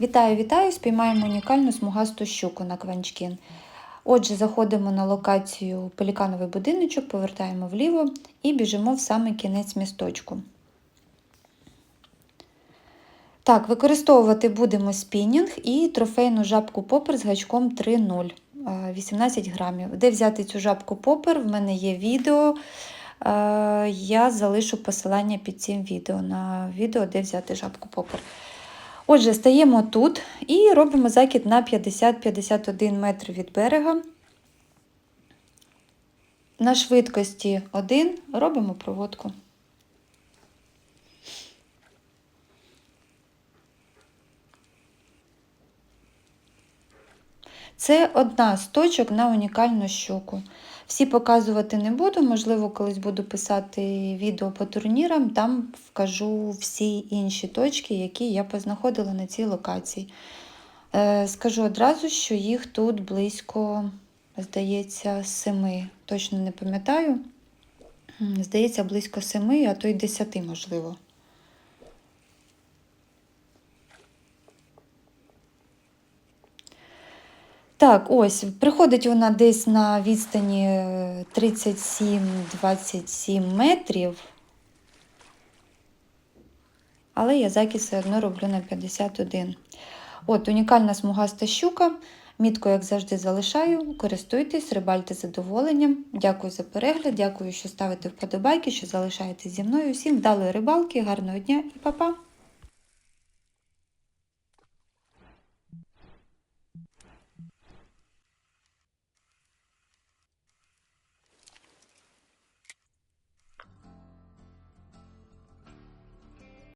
Вітаю, вітаю! Спіймаємо унікальну смугасту щуку на кванчкін. Отже, заходимо на локацію пелікановий будиночок, повертаємо вліво і біжимо в самий кінець місточку. Так, використовувати будемо спінінг і трофейну жабку попер з гачком 3.0, е, 18 грамів. Де взяти цю жабку попер? В мене є відео. Я залишу посилання під цим відео на відео, де взяти жабку попер. Отже, стаємо тут і робимо закид на 50-51 метр від берега. На швидкості 1 робимо проводку. Це одна з точок на унікальну щуку. Всі показувати не буду, можливо, колись буду писати відео по турнірам, там вкажу всі інші точки, які я познаходила на цій локації. Е, Скажу одразу, що їх тут близько, здається, семи. Точно не пам'ятаю. Здається, близько семи, а то й десяти, можливо. Так, ось, приходить вона десь на відстані е, 37-27 метрів. Але я закид все одно роблю на 51. От, унікальна смугаста щука. Мітку, як завжди, залишаю. Користуйтесь, рибальте задоволенням. Дякую за перегляд, дякую, що ставите вподобайки, що залишаєтесь зі мною. Всім вдалої рибалки, гарного дня і па-па!